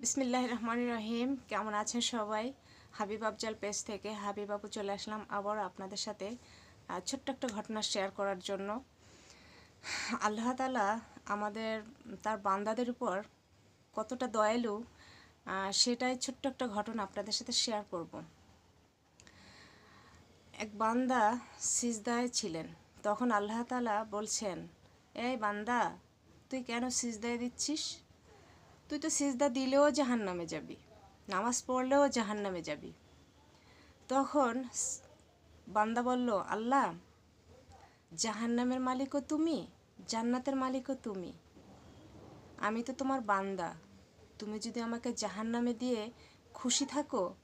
বিসমিল্লাহ রহমান রহিম। কেমন আছেন সবাই? হাবিব আফজাল পেজ থেকে হাবিব আপু চলে আসলাম আবার আপনাদের সাথে ছোট্ট একটা ঘটনা শেয়ার করার জন্য। আল্লাহ তালা আমাদের, তার বান্দাদের উপর কতটা দয়ালু সেটাই ছোট্ট একটা ঘটনা আপনাদের সাথে শেয়ার করব। এক বান্দা সিজদায় ছিলেন। তখন আল্লাহ তালা বলছেন, এই বান্দা, তুই কেন সিজদায় দিচ্ছিস? তুই তো সিজদা দিলেও জাহান নামে যাবি। নামাজ পড়লেও জাহান নামে যাবি। তখন বান্দা বলল, আল্লাহ জাহান নামের মালিকও তুমি, জান্নাতের মালিকও তুমি। আমি তো তোমার বান্দা। তুমি যদি আমাকে জাহান নামে দিয়ে খুশি থাকো,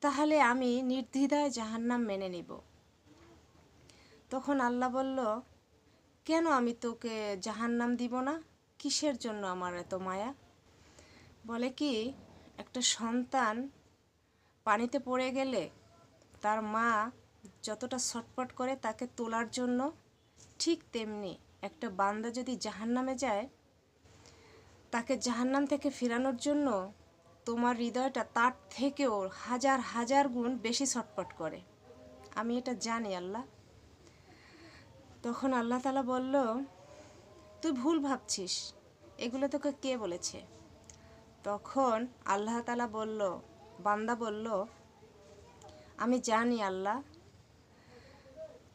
তাহলে আমি নির্দ্বিধায় জাহান্নাম মেনে নিব। তখন আল্লাহ বলল, কেন আমি তোকে জাহান্নাম দিব না? কিসের জন্য আমার এত মায়া? বলে কি, একটা সন্তান পানিতে পড়ে গেলে তার মা যতটা ছটপট করে তাকে তোলার জন্য, ঠিক তেমনি একটা বান্দা যদি জাহান্নামে যায়, তাকে জাহান্নাম থেকে ফেরানোর জন্য তোমার হৃদয়টা তার থেকেও হাজার হাজার গুণ বেশি ছটপট করে। আমি এটা জানি আল্লাহ। তখন আল্লাহ তালা বলল তুই ভুল ভাবছিস। এগুলো তোকে কে বলেছে? তখন আল্লাহ তালা বলল, বান্দা বলল, আমি জানি আল্লাহ,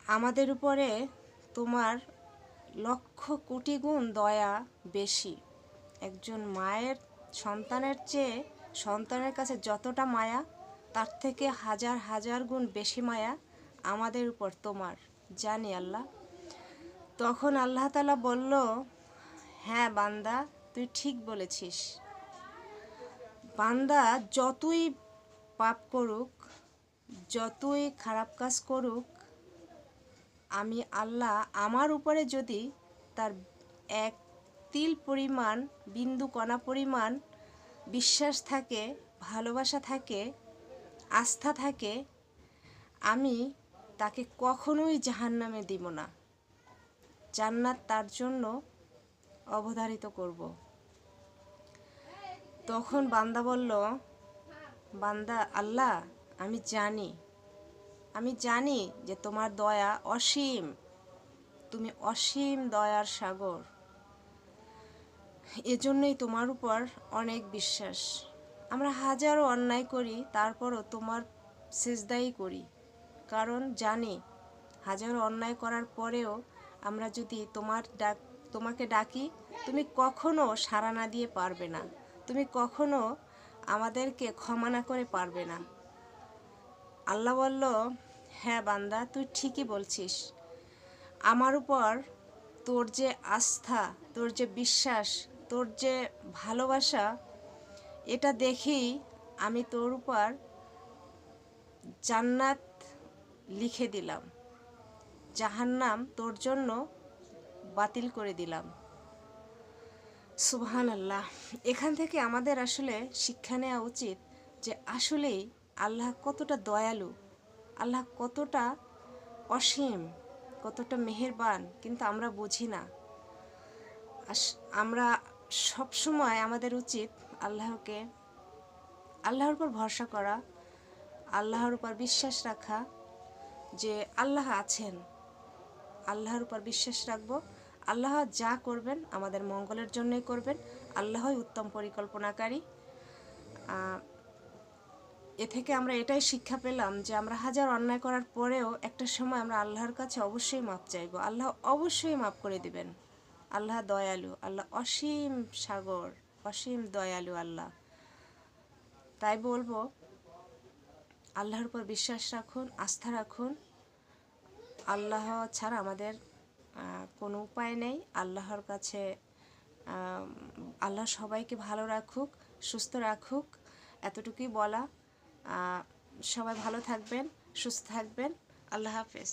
আমাদের উপরে তোমার লক্ষ কোটি গুণ দয়া বেশি। একজন মায়ের সন্তানের চেয়ে সন্তানের কাছে যতটা মায়া, তার থেকে হাজার হাজার গুণ বেশি মায়া আমাদের উপর তোমার। জানি আল্লাহ। তখন আল্লাহ তালা বলল হ্যাঁ বান্দা, তুই ঠিক বলেছিস। বান্দা যতই পাপ করুক, যতই খারাপ কাজ করুক, আমি আল্লাহ আমার উপরে যদি তার এক তিল পরিমাণ, বিন্দু কণা পরিমাণ বিশ্বাস থাকে, ভালোবাসা থাকে, আস্থা থাকে, আমি তাকে কখনোই জাহান্নামে দিব না। জান্নাত তার জন্য অবধারিত করব। তখন বান্দা বলল, বান্দা, আল্লাহ, আমি জানি। আমি জানি যে তোমার দয়া অসীম। তুমি অসীম দয়ার সাগর। এজন্যই তোমার উপর অনেক বিশ্বাস। আমরা হাজারো অন্যায় করি, তারপরও তোমার সেজদাই করি। কারণ জানি, হাজারো অন্যায় করার পরেও আমরা যদি তোমার ডাক, তোমাকে ডাকি, তুমি কখনো সাড়া না দিয়ে পারবে না। তুমি কখনো আমাদেরকে ক্ষমা না করে পারবে না। আল্লাহ বলল হ্যাঁ বান্দা, তুই ঠিকই বলছিস। আমার উপর তোর যে আস্থা, তোর যে বিশ্বাস, তোর যে ভালোবাসা, এটা দেখেই আমি তোর উপর জান্নাত লিখে দিলাম। জাহান্নাম তোর জন্য বাতিল করে দিলাম। সুবহান আল্লাহ এখান থেকে আমাদের আসলে শিক্ষা নেওয়া উচিত যে আসলেই আল্লাহ কতটা দয়ালু, আল্লাহ কতটা অসীম, কতটা মেহেরবান, কিন্তু আমরা বুঝি না। আমরা সব সময় আমাদের উচিত আল্লাহকে, আল্লাহর উপর ভরসা করা, আল্লাহর উপর বিশ্বাস রাখা যে আল্লাহ আছেন। আল্লাহর উপর বিশ্বাস রাখব। আল্লাহ যা করবেন আমাদের মঙ্গলের জন্যই করবেন। আল্লাহই উত্তম পরিকল্পনাকারী। এ থেকে আমরা এটাই শিক্ষা পেলাম যে আমরা হাজার অন্যায় করার পরেও একটা সময় আমরা আল্লাহর কাছে অবশ্যই মাপ চাইব। আল্লাহ অবশ্যই মাপ করে দিবেন। আল্লাহ দয়ালু, আল্লাহ অসীম সাগর, অসীম দয়ালু আল্লাহ। তাই বলব, আল্লাহর উপর বিশ্বাস রাখুন, আস্থা রাখুন। আল্লাহ ছাড়া আমাদের কোনো উপায় নেই। আল্লাহর কাছে আল্লাহ সবাইকে ভালো রাখুক, সুস্থ রাখুক, এতটুকুই বলা। সবাই ভালো থাকবেন, সুস্থ থাকবেন। আল্লাহ হাফেজ।